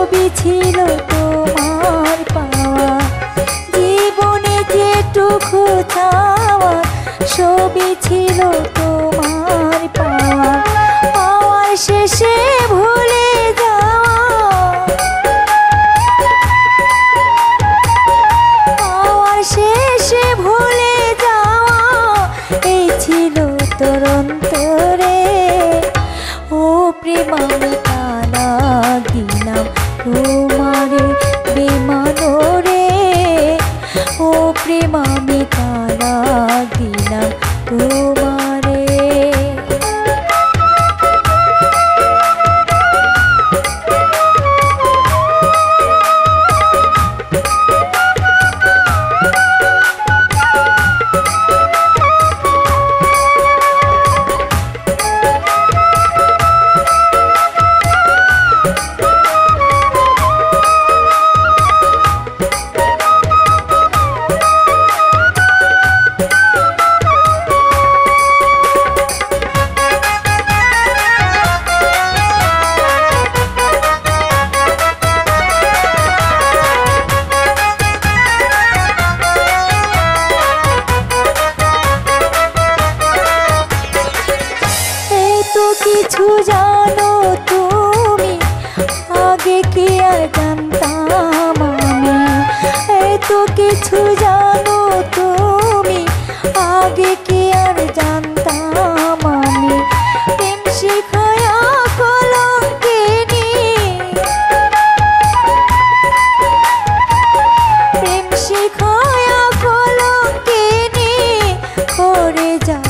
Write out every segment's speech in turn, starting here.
ছবি ছিল তোমার পাওয়া। জীবনে যেটুকু চাওয়া ছবি ছিল তোমার পাওয়া। পাওয়ার শেষে ভুল 不 জানো তুমি? আগে কি আর জানতাম আমি? এত কিছু জানো তুমি? আগে কি আর জানতাম আমি? প্রেম শেখায়া কলঙ্কিনি। প্রেম শেখায়া করে যা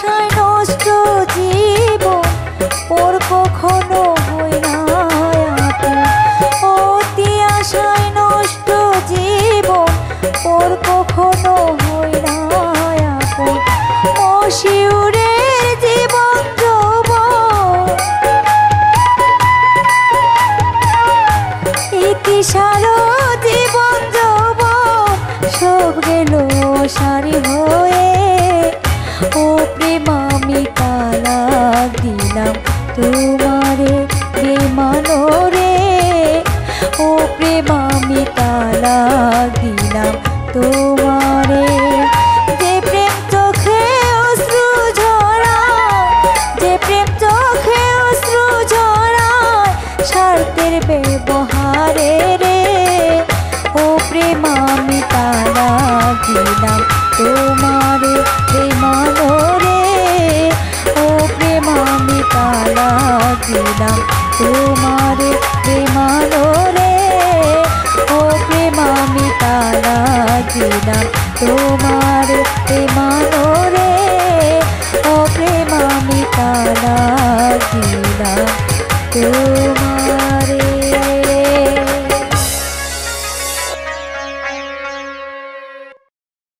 shine. লাগিলাম তোমারে প্রেমানোরে ও প্রেম আমি তা লাগিলাম তোমার প্রেমানো